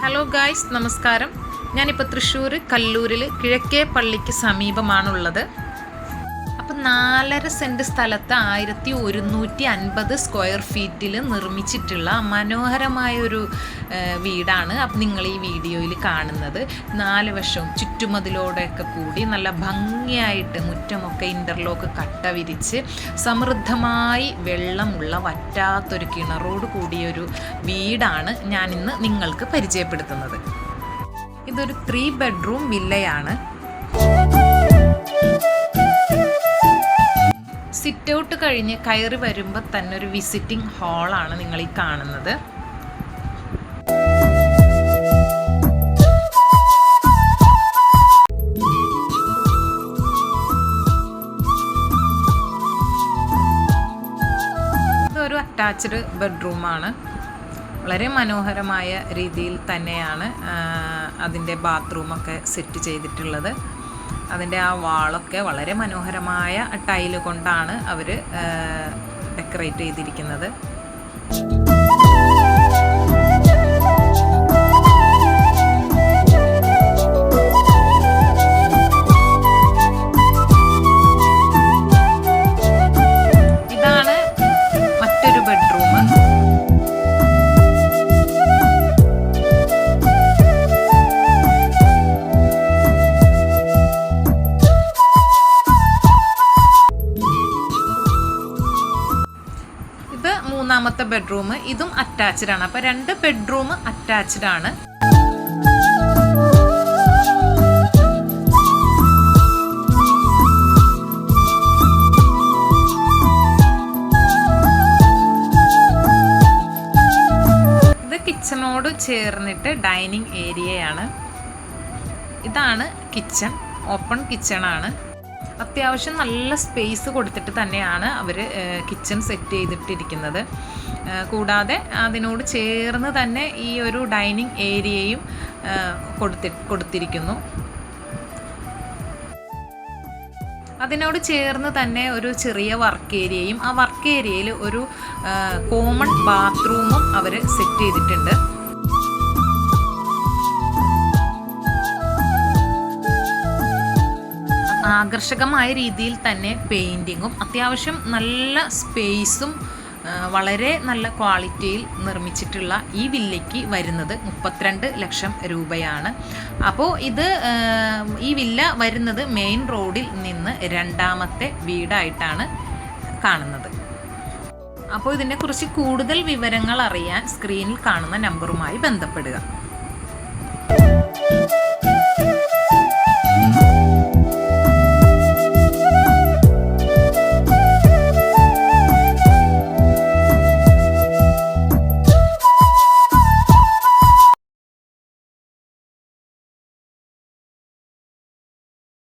Hello guys നമസ്കാരം. ഞാനിപ്പോൾ തൃശ്ശൂർ കല്ലൂരിൽ കിഴക്കേ പള്ളിക്ക് സമീപമാണുള്ളത്. നാലര സെന്റ് സ്ഥലത്ത് ആയിരത്തി ഒരുന്നൂറ്റി അൻപത് സ്ക്വയർ ഫീറ്റിൽ നിർമ്മിച്ചിട്ടുള്ള മനോഹരമായൊരു ഒരു വീടാണ് നിങ്ങൾ ഈ വീഡിയോയിൽ കാണുന്നത്. നാല് വശവും ചുറ്റുമതിലോടെയൊക്കെ കൂടി നല്ല ഭംഗിയായിട്ട് മുറ്റമൊക്കെ ഇന്റർലോക്ക് കട്ട വിരിച്ച് സമൃദ്ധമായി വെള്ളമുള്ള വറ്റാത്തൊരു കിണറോട് കൂടിയൊരു വീടാണ് ഞാനിന്ന് നിങ്ങൾക്ക് പരിചയപ്പെടുത്തുന്നത്. ഇതൊരു ത്രീ ബെഡ്റൂം വില്ലയാണ് സിറ്റ് ഔട്ട് കഴിഞ്ഞ് കയറി വരുമ്പോൾ തന്നെ ഒരു വിസിറ്റിംഗ് ഹാളാണ് നിങ്ങൾ ഈ കാണുന്നത്. ഇതൊരു അറ്റാച്ച്ഡ് ബെഡ്റൂമാണ് വളരെ മനോഹരമായ രീതിയിൽ തന്നെയാണ് അതിന്റെ ബാത്റൂമൊക്കെ സെറ്റ് ചെയ്തിട്ടുള്ളത്. അതിന്റെ ആ വാളൊക്കെ വളരെ മനോഹരമായ ടൈൽ കൊണ്ടാണ് അവർ ഡെക്കറേറ്റ് ചെയ്തിരിക്കുന്നത്. മൂന്നാമത്തെ ബെഡ്റൂം ഇതും അറ്റാച്ച്ഡ് ആണ്. അപ്പൊ രണ്ട് ബെഡ്റൂം അറ്റാച്ച്ഡ് ആണ്. കിച്ചണോട് ചേർന്നിട്ട് ഡൈനിങ് ഏരിയയാണ് ഇതാണ് കിച്ചൺ ഓപ്പൺ കിച്ചണാണ് അത്യാവശ്യം നല്ല സ്പേസ് കൊടുത്തിട്ട് തന്നെയാണ് അവർ കിച്ചൺ സെറ്റ് ചെയ്തിട്ടിരിക്കുന്നത്. കൂടാതെ അതിനോട് ചേർന്ന് തന്നെ ഈ ഒരു ഡൈനിങ് ഏരിയയും കൊടുത്തി കൊടുത്തിരിക്കുന്നു. അതിനോട് ചേർന്ന് തന്നെ ഒരു ചെറിയ വർക്ക് ഏരിയയും ആ വർക്ക് ഏരിയയിൽ ഒരു കോമൺ ബാത്റൂമും അവർ സെറ്റ് ചെയ്തിട്ടുണ്ട്. ആകർഷകമായ രീതിയിൽ തന്നെ പെയിന്റിങ്ങും അത്യാവശ്യം നല്ല സ്പേസും വളരെ നല്ല ക്വാളിറ്റിയിൽ നിർമ്മിച്ചിട്ടുള്ള ഈ വില്ലയ്ക്ക് വരുന്നത് മുപ്പത്തിരണ്ട് ലക്ഷം രൂപയാണ്. അപ്പോൾ ഇത് ഈ വില്ല വരുന്നത് മെയിൻ റോഡിൽ നിന്ന് രണ്ടാമത്തെ വീടായിട്ടാണ് കാണുന്നത്. അപ്പോൾ ഇതിനെക്കുറിച്ച് കൂടുതൽ വിവരങ്ങൾ അറിയാൻ സ്ക്രീനിൽ കാണുന്ന നമ്പറുമായി ബന്ധപ്പെടുക.